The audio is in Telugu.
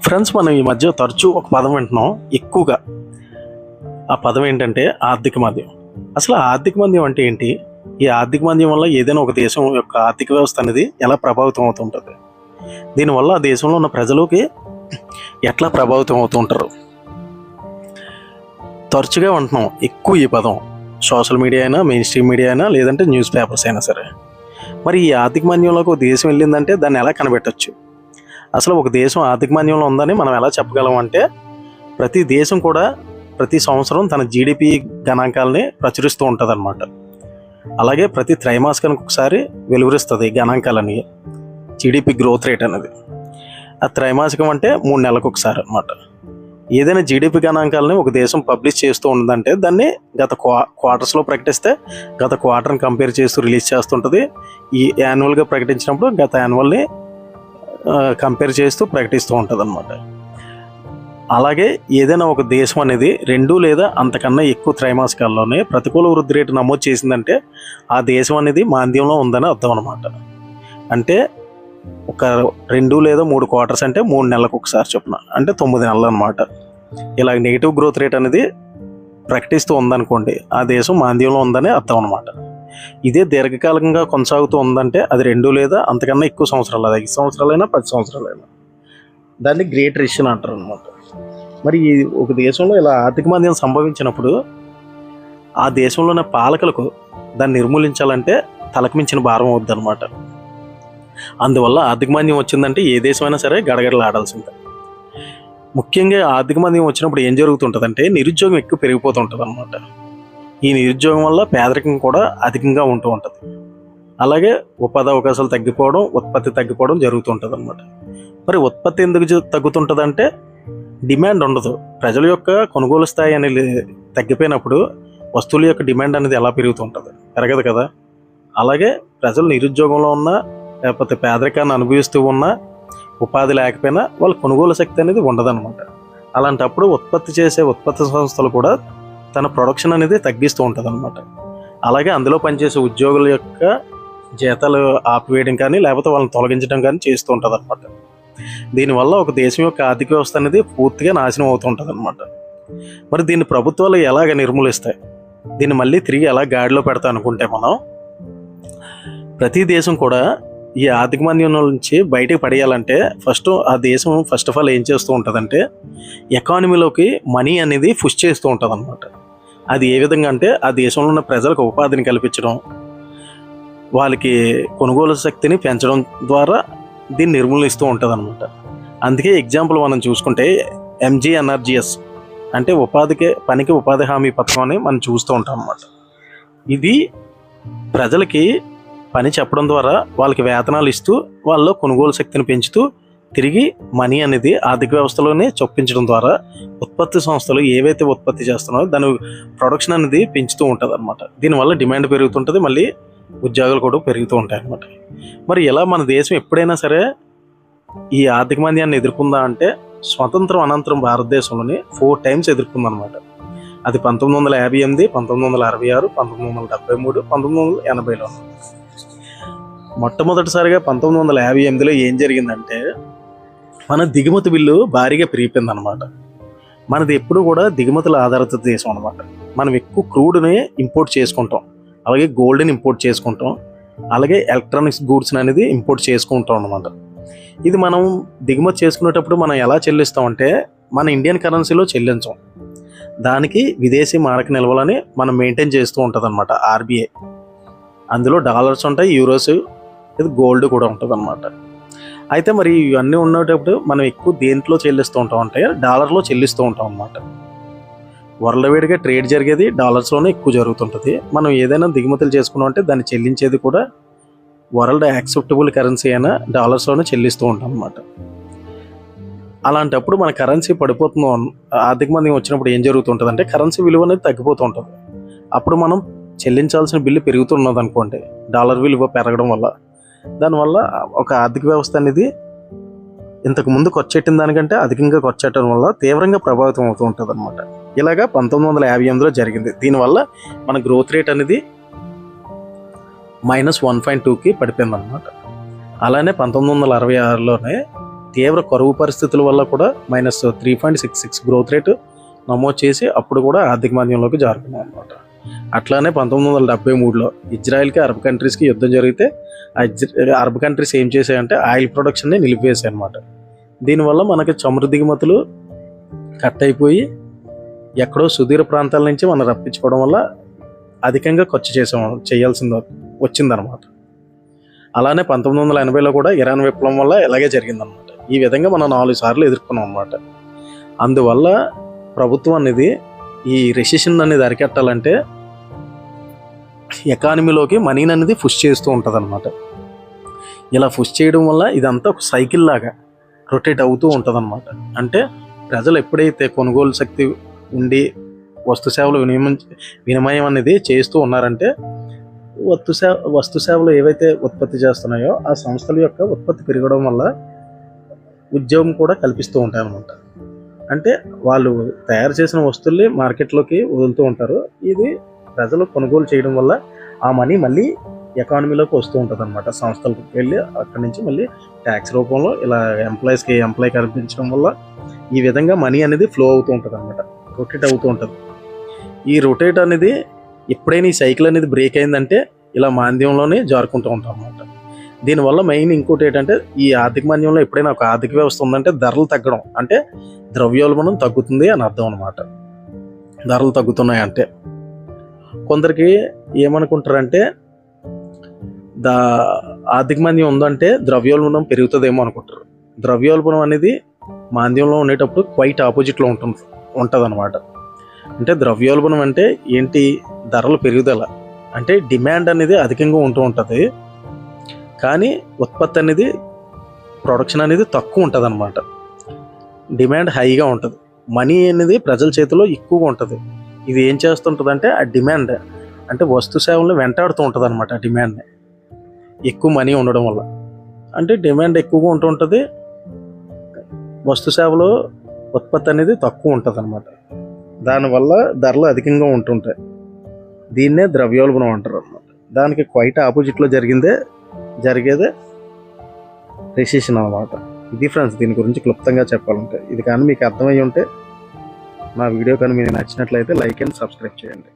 ఫ్రెండ్స్ మనం ఈ మధ్య తరచూ ఒక పదం వింటున్నాం ఎక్కువగా. ఆ పదం ఏంటంటే ఆర్థిక మాంద్యం. అసలు ఆర్థిక మాంద్యం అంటే ఏంటి? ఈ ఆర్థిక మాంద్యం వల్ల ఏదైనా ఒక దేశం యొక్క ఆర్థిక వ్యవస్థ అనేది ఎలా ప్రభావితం అవుతుంటుంది దీనివల్ల ఆ దేశంలో ఉన్న ప్రజలకి ఎట్లా ప్రభావితం అవుతుంటారు తరచుగా ఉంటున్నాం ఎక్కువ ఈ పదం. సోషల్ మీడియా అయినా మెయిన్ స్ట్రీమ్ మీడియా అయినా లేదంటే న్యూస్ పేపర్స్ అయినా సరే. మరి ఈ ఆర్థిక ఒక దేశం వెళ్ళిందంటే దాన్ని ఎలా కనిపెట్టచ్చు అసలు ఒక దేశం ఆర్థిక ఉందని మనం ఎలా చెప్పగలం అంటే ప్రతి దేశం కూడా ప్రతి సంవత్సరం తన జీడిపి గణాంకాలని ప్రచురిస్తూ ఉంటుంది అలాగే ప్రతి త్రైమాసికానికి ఒకసారి వెలువరిస్తుంది ఈ గణాంకాలని జీడిపి గ్రోత్ రేట్ అనేది. ఆ త్రైమాసికం అంటే మూడు నెలలకు ఒకసారి అనమాట ఏదైనా జీడిపి గణాంకాలని ఒక దేశం పబ్లిష్ చేస్తూ ఉందంటే దాన్ని గత క్వా క్వార్టర్స్లో ప్రకటిస్తే గత క్వార్టర్ని కంపేర్ చేస్తూ రిలీజ్ చేస్తుంటుంది. ఈ యాన్యువల్గా ప్రకటించినప్పుడు గత యాన్యువల్ని కంపేర్ చేస్తూ ప్రకటిస్తూ ఉంటుంది అనమాట అలాగే ఏదైనా ఒక దేశం అనేది రెండు లేదా అంతకన్నా ఎక్కువ త్రైమాసికాల్లోనే ప్రతికూల వృద్ధి రేటు నమోదు చేసిందంటే ఆ దేశం అనేది మాంద్యంలో ఉందని అర్థం అనమాట అంటే ఒక రెండు లేదా మూడు క్వార్టర్స్ అంటే మూడు నెలలకు ఒకసారి చొప్పున అంటే తొమ్మిది నెలలు అనమాట ఇలా నెగిటివ్ గ్రోత్ రేట్ అనేది ప్రకటిస్తూ ఉందనుకోండి ఆ దేశం మాంద్యంలో ఉందని అర్థం అనమాట ఇదే దీర్ఘకాలికంగా కొనసాగుతూ ఉందంటే అది రెండు లేదా అంతకన్నా ఎక్కువ సంవత్సరాలు అది ఐదు సంవత్సరాలైనా పది సంవత్సరాలైనా. దాన్ని గ్రేట్ రిషన్ అంటారు అనమాట మరి ఈ ఒక దేశంలో ఇలా ఆర్థిక మాంద్యం సంభవించినప్పుడు ఆ దేశంలో ఉన్న పాలకులకు దాన్ని నిర్మూలించాలంటే తలకు మించిన భారం అవుద్ది అనమాట అందువల్ల ఆర్థిక మాంద్యం వచ్చిందంటే ఏ దేశమైనా సరే గడగడలాడాల్సిందే. ముఖ్యంగా ఆర్థిక మాంద్యం వచ్చినప్పుడు ఏం జరుగుతుంటుందంటే నిరుద్యోగం ఎక్కువ పెరిగిపోతుంటుంది అనమాట ఈ నిరుద్యోగం వల్ల పేదరికం కూడా అధికంగా ఉంటూ ఉంటుంది. అలాగే ఉపాధి అవకాశాలు తగ్గిపోవడం ఉత్పత్తి తగ్గిపోవడం జరుగుతుంటుంది అనమాట మరి ఉత్పత్తి ఎందుకు తగ్గుతుంటుందంటే డిమాండ్ ఉండదు. ప్రజల యొక్క కొనుగోలు స్థాయి అనేది తగ్గిపోయినప్పుడు వస్తువుల యొక్క డిమాండ్ అనేది ఎలా పెరుగుతుంటుంది? పెరగదు కదా. అలాగే ప్రజలు నిరుద్యోగంలో ఉన్నా లేకపోతే పేదరికాన్ని అనుభవిస్తూ ఉన్నా ఉపాధి లేకపోయినా వాళ్ళ కొనుగోలు శక్తి అనేది ఉండదన్నమాట. అలాంటప్పుడు ఉత్పత్తి చేసే ఉత్పత్తి సంస్థలు కూడా తన ప్రొడక్షన్ అనేది తగ్గిస్తూ ఉంటుంది అనమాట అలాగే అందులో పనిచేసే ఉద్యోగుల యొక్క జీతాలు ఆపివేయడం కానీ లేకపోతే వాళ్ళని తొలగించడం కానీ చేస్తూ ఉంటుంది అనమాట దీనివల్ల ఒక దేశం యొక్క ఆర్థిక వ్యవస్థ అనేది పూర్తిగా నాశనం అవుతూ ఉంటుంది అనమాట మరి దీన్ని ప్రభుత్వాలు ఎలాగ నిర్మూలిస్తాయి? దీన్ని మళ్ళీ తిరిగి ఎలా గాడిలో పెడతా అనుకుంటే మనం ప్రతి దేశం కూడా ఈ ఆర్థిక మాంద్యం నుంచి బయటకు పడేయాలంటే ఫస్ట్ ఆ దేశం ఫస్ట్ ఆఫ్ ఆల్ ఏం చేస్తూ ఉంటుందంటే ఎకానమీలోకి మనీ అనేది పుష్ చేస్తూ ఉంటుంది అనమాట అది ఏ విధంగా అంటే ఆ దేశంలో ఉన్న ప్రజలకు ఉపాధిని కల్పించడం వాళ్ళకి కొనుగోలు శక్తిని పెంచడం ద్వారా దీన్ని నిర్మూలిస్తూ ఉంటుంది అనమాట అందుకే ఎగ్జాంపుల్ మనం చూసుకుంటే ఎంజీఎన్ఆర్జిఎస్ అంటే ఉపాధికి పనికి ఉపాధి హామీ పథకం అని మనం చూస్తూ ఉంటాం అనమాట ఇది ప్రజలకి పని చెప్పడం ద్వారా వాళ్ళకి వేతనాలు ఇస్తూ వాళ్ళలో కొనుగోలు శక్తిని పెంచుతూ తిరిగి మనీ అనేది ఆర్థిక వ్యవస్థలోనే చొప్పించడం ద్వారా ఉత్పత్తి సంస్థలు ఏవైతే ఉత్పత్తి చేస్తున్నాయో దాని ప్రొడక్షన్ అనేది పెంచుతూ ఉంటుంది అనమాట దీనివల్ల డిమాండ్ పెరుగుతుంటుంది మళ్ళీ ఉద్యోగాలు కూడా పెరుగుతూ ఉంటాయి అనమాట మరి ఇలా మన దేశం ఎప్పుడైనా సరే ఈ ఆర్థిక మాంద్యాన్ని ఎదుర్కొందా అంటే స్వతంత్రం అనంతరం భారతదేశంలోని ఫోర్ టైమ్స్ ఎదుర్కొందనమాట అది పంతొమ్మిది వందల యాభై ఎనిమిది పంతొమ్మిది వందల అరవై ఆరు పంతొమ్మిది వందల డెబ్బై మూడు పంతొమ్మిది వందల ఎనభైలో. మొట్టమొదటిసారిగా పంతొమ్మిది వందల యాభై ఎనిమిదిలో ఏం జరిగిందంటే మన దిగుమతి బిల్లు భారీగా పెరిగిపోయింది అనమాట మనది ఎప్పుడు కూడా దిగుమతుల ఆధారిత దేశం అనమాట మనం ఎక్కువ క్రూడ్ని ఇంపోర్ట్ చేసుకుంటాం. అలాగే గోల్డ్ని ఇంపోర్ట్ చేసుకుంటాం. అలాగే ఎలక్ట్రానిక్స్ గూడ్స్ని అనేది ఇంపోర్ట్ చేసుకుంటాం అనమాట ఇది మనం దిగుమతి చేసుకునేటప్పుడు మనం ఎలా చెల్లిస్తామంటే మన ఇండియన్ కరెన్సీలో చెల్లించాం. దానికి విదేశీ మారక నిల్వలని మనం మెయింటైన్ చేస్తూ ఉంటుంది అనమాట ఆర్బీఐ. అందులో డాలర్స్ ఉంటాయి యూరోస్ ఇది గోల్డ్ కూడా ఉంటుంది అనమాట అయితే మరి ఇవన్నీ ఉండేటప్పుడు మనం ఎక్కువ దేంట్లో చెల్లిస్తూ ఉంటాం అంటే డాలర్లో చెల్లిస్తూ ఉంటాం అనమాట వరల్డ్ వైడ్గా ట్రేడ్ జరిగేది డాలర్స్లోనే ఎక్కువ జరుగుతుంటుంది. మనం ఏదైనా దిగుమతులు చేసుకున్నాం అంటే దాన్ని చెల్లించేది కూడా వరల్డ్ యాక్సెప్టబుల్ కరెన్సీ అయినా డాలర్స్లోనే చెల్లిస్తూ ఉంటాం అనమాట అలాంటప్పుడు మన కరెన్సీ పడిపోతుందో ఆర్థిక మంది వచ్చినప్పుడు ఏం జరుగుతుంటుంది అంటే కరెన్సీ విలువ అనేది తగ్గిపోతూ ఉంటుంది. అప్పుడు మనం చెల్లించాల్సిన బిల్లు పెరుగుతున్నది అనుకోండి డాలర్ విలువ పెరగడం వల్ల దానివల్ల ఒక ఆర్థిక వ్యవస్థ అనేది ఇంతకు ముందు ఖర్చెట్టిన దానికంటే అధికంగా ఖర్చెట్టడం వల్ల తీవ్రంగా ప్రభావితం అవుతూ ఉంటుంది అనమాట ఇలాగా పంతొమ్మిది వందల యాభై ఎనిమిదిలో జరిగింది. దీనివల్ల మన గ్రోత్ రేట్ అనేది మైనస్ వన్ పాయింట్ టూకి పడిపోయింది అనమాట అలానే పంతొమ్మిది వందల అరవై ఆరులోనే తీవ్ర కరువు పరిస్థితుల వల్ల కూడా minus three point six six growth rate నమోదు చేసి అప్పుడు కూడా ఆర్థిక మాంద్యంలోకి జారుకున్నాం అనమాట అట్లానే పంతొమ్మిది వందల డెబ్బై మూడులో ఇజ్రాయెల్కి అరబ్ కంట్రీస్కి యుద్ధం జరిగితే ఆ అరబ్ కంట్రీస్ ఏం చేశాయంటే ఆయిల్ ప్రొడక్షన్ని నిలిపేసాయి అనమాట దీనివల్ల మనకి చమురు దిగుమతులు కట్ అయిపోయి ఎక్కడో సుదీర ప్రాంతాల నుంచి మనం రప్పించుకోవడం వల్ల అధికంగా ఖర్చు చేసాం చేయాల్సింది వచ్చిందనమాట అలానే పంతొమ్మిది వందల ఎనభైలో కూడా ఇరాన్ విప్లవం వల్ల ఇలాగే జరిగిందనమాట ఈ విధంగా మనం నాలుగు సార్లు ఎదుర్కొన్నాం అనమాట అందువల్ల ప్రభుత్వం అనేది ఈ రెసిషన్ అనేది అరికట్టాలంటే ఎకానమీలోకి మనీని అనేది పుష్ చేస్తూ ఉంటుంది అనమాట ఇలా పుష్ చేయడం వల్ల ఇదంతా ఒక సైకిల్ లాగా రొటేట్ అవుతూ ఉంటుంది అనమాట అంటే ప్రజలు ఎప్పుడైతే కొనుగోలు శక్తి ఉండి వస్తు సేవలు వినిమయం వినిమయం అనేది చేస్తూ ఉన్నారంటే వస్తు సేవ వస్తు సేవలు ఏవైతే ఉత్పత్తి చేస్తున్నాయో ఆ సంస్థల యొక్క ఉత్పత్తి పెరగడం వల్ల ఉద్యోగం కూడా కల్పిస్తూ ఉంటాయి అనమాట అంటే వాళ్ళు తయారు చేసిన వస్తువుల్ని మార్కెట్లోకి వదులుతూ ఉంటారు. ఇది ప్రజలు కొనుగోలు చేయడం వల్ల ఆ మనీ మళ్ళీ ఎకానమీలోకి వస్తూ ఉంటుంది అనమాట సంస్థలకు వెళ్ళి అక్కడి నుంచి మళ్ళీ ట్యాక్స్ రూపంలో ఇలా ఎంప్లాయీస్కి ఎంప్లాయ్ కల్పించడం వల్ల ఈ విధంగా మనీ అనేది ఫ్లో అవుతూ ఉంటుంది అనమాట రొటేట్ అవుతూ ఉంటుంది. ఈ రొటేట్ అనేది ఎప్పుడైనా ఈ సైకిల్ అనేది బ్రేక్ అయిందంటే ఇలా మాంద్యంలోనే జారుకుంటూ ఉంటాం అనమాట దీనివల్ల మెయిన్ ఇంకోటి ఏంటంటే ఈ ఆర్థిక మాంద్యంలో ఎప్పుడైనా ఒక ఆర్థిక వ్యవస్థ ఉందంటే ధరలు తగ్గడం అంటే ద్రవ్యోల్బణం తగ్గుతుంది అని అర్థం అనమాట ధరలు తగ్గుతున్నాయి అంటే కొందరికి ఏమనుకుంటారంటే దా ఆర్థిక మాంద్యం ఉందంటే ద్రవ్యోల్బణం పెరుగుతుందేమో అనుకుంటారు. ద్రవ్యోల్బణం అనేది మాంద్యంలో ఉండేటప్పుడు క్వైట్ ఆపోజిట్లో ఉంటుంది ఉంటుంది అనమాట అంటే ద్రవ్యోల్బణం అంటే ఏంటి? ధరలు పెరుగుదల. అంటే డిమాండ్ అనేది అధికంగా ఉంటూ ఉంటుంది. కానీ ఉత్పత్తి అనేది ప్రొడక్షన్ అనేది తక్కువ ఉంటుంది అనమాట డిమాండ్ హైగా ఉంటుంది. మనీ అనేది ప్రజల చేతిలో ఎక్కువగా ఉంటుంది. ఇది ఏం చేస్తుంటుంది అంటే ఆ డిమాండ్ అంటే వస్తు సేవలు వెంటాడుతూ ఉంటుంది అనమాట ఆ డిమాండ్ని. ఎక్కువ మనీ ఉండడం వల్ల. అంటే డిమాండ్ ఎక్కువగా ఉంటూ ఉంటుంది. వస్తు సేవలు ఉత్పత్తి అనేది తక్కువ ఉంటుంది అనమాట దానివల్ల ధరలు అధికంగా ఉంటుంటాయి దీన్నే ద్రవ్యోల్బణం అంటారు అనమాట దానికి క్వైట్ ఆపోజిట్లో జరిగిందే జరిగేదే రెసిషన్ అనమాట ఇది ఫ్రెండ్స్ దీని గురించి క్లుప్తంగా చెప్పాలంటే. ఇది కానీ మీకు అర్థమై ఉంటే నా వీడియో కానీ మీకు నచ్చినట్లయితే లైక్ అండ్ సబ్స్క్రైబ్ చేయండి.